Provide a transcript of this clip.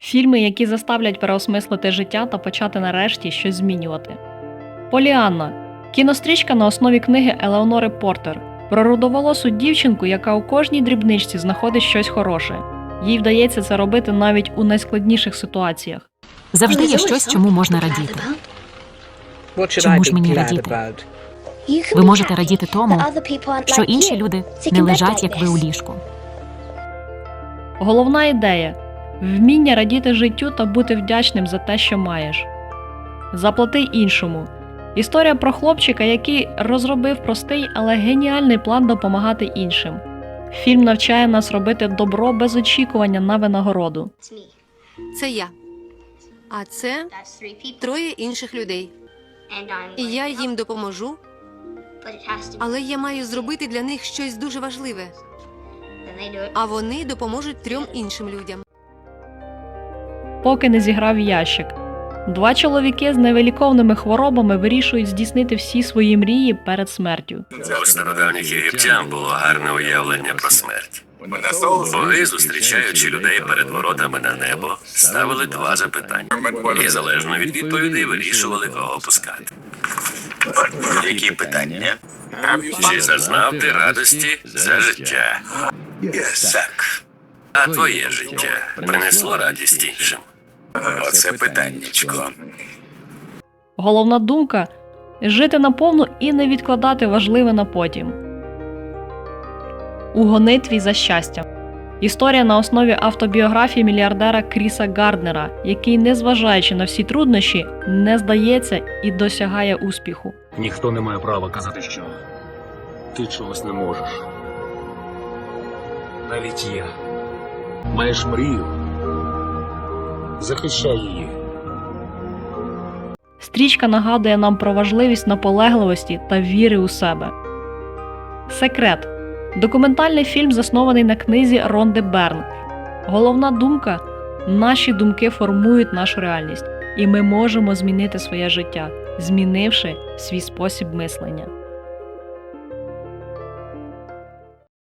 Фільми, які заставлять переосмислити життя та почати нарешті щось змінювати. Поліанна кінострічка на основі книги Елеонори Портер про рудоволосу дівчинку, яка у кожній дрібничці знаходить щось хороше. Їй вдається це робити навіть у найскладніших ситуаціях. Завжди є щось, чому можна радіти. Чому ж мені радіти? Ви можете радіти тому, що інші люди не лежать, як ви у ліжку. Головна ідея вміння радіти життю та бути вдячним за те, що маєш. Заплати іншому. Історія про хлопчика, який розробив простий, але геніальний план допомагати іншим. Фільм навчає нас робити добро без очікування на винагороду. Це я. А це троє інших людей. І я їм допоможу, але я маю зробити для них щось дуже важливе. А вони допоможуть трьом іншим людям. Поки не зіграв ящик. Два чоловіки з невиліковними хворобами вирішують здійснити всі свої мрії перед смертю. У стародавніх єгиптян було гарне уявлення про смерть. Боги, зустрічаючи людей перед воротами на небо, ставили два запитання і залежно від відповідей вирішували, кого пускати. Які питання? Чи зазнав ти радості за життя? Так. А твоє життя принесло радість іншим? Оце питаннячко. Головна думка жити наповну і не відкладати важливе на потім. У гонитві за щастям. Історія на основі автобіографії мільярдера Кріса Гарднера, який, незважаючи на всі труднощі, не здається і досягає успіху. Ніхто не має права казати, що ти чогось не можеш. Навіть я. Маєш мрію. Захищай її. Стрічка нагадує нам про важливість наполегливості та віри у себе. Секрет документальний фільм, заснований на книзі Ронди Берн. Головна думка наші думки формують нашу реальність, і ми можемо змінити своє життя, змінивши свій спосіб мислення.